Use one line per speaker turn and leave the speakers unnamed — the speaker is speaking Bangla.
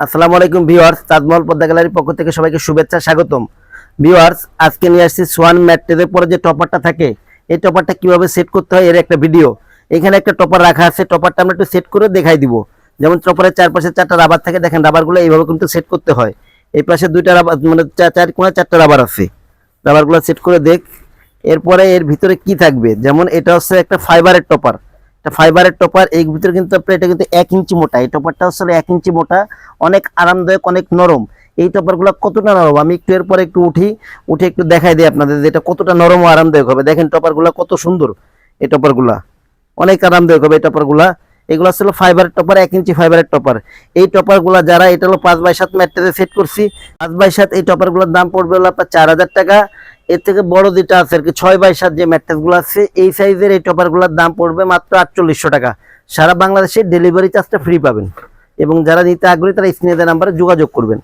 আসসালামু আলাইকুম ভিউয়ার্স, তাজমহল পদ্মা গ্যালারির পক্ষ থেকে সবাইকে শুভেচ্ছা, স্বাগতম। ভিউয়ার্স, আজকে নিয়ে আসছি সোয়ান ম্যাট্রেদের পরে যে টপারটা থাকে, এই টপারটা কীভাবে সেট করতে হয় এর একটা ভিডিও। এখানে একটা টপার রাখা আছে, টপারটা আমরা একটু সেট করে দেখাই দিব। যেমন টপারের চারপাশে চারটা রাবার থাকে, দেখেন রাবারগুলো এইভাবে কিন্তু সেট করতে হয়। এই পাশে দুইটা রাবার মানে চার চার কোণে চারটা রাবার আছে। রাবারগুলো সেট করে দেখ। এরপরে এর ভিতরে কি থাকবে? যেমন এটা হচ্ছে একটা ফাইবারের টপার। এটা ফাইবারের টপার এই ভিতরে কিন্তু এটা কিন্তু এক ইঞ্চি মোটা। এই টপারটা হচ্ছে এক ইঞ্চি মোটা, অনেক আরামদায়ক, অনেক নরম। এই টপারগুলো কতটা নরম? আমি একটু এরপরে একটু উঠি, উঠে একটু দেখাই দিই আপনাদের যে এটা কতটা নরম ও আরামদায়ক হবে। দেখেন টপারগুলো কত সুন্দর, এই টপারগুলা অনেক আরামদায়ক হবে এই টপারগুলা এগুলো ছিল ফাইবারের টপার এক ইঞ্চি ফাইবারের টপার এই টপারগুলা যারা, এটা হলো পাঁচ বাই সাত ম্যাট্রেসে সেট করছি। পাঁচ বাই সাত এই টপারগুলোর দাম পড়বে হলো আপনার চার হাজার টাকা। এর থেকে বড় যেটা আছে আর কি, ছয় বাই সাত যে ম্যাট্রেসগুলো আছে, এই সাইজের এই টপারগুলোর দাম পড়বে মাত্র আটচল্লিশশো টাকা। সারা বাংলাদেশে ডেলিভারি চার্জটা ফ্রি পাবেন। এবং যারা নিতে আগ্রহী, তারা স্ক্রিনে নাম্বারে যোগাযোগ করবেন।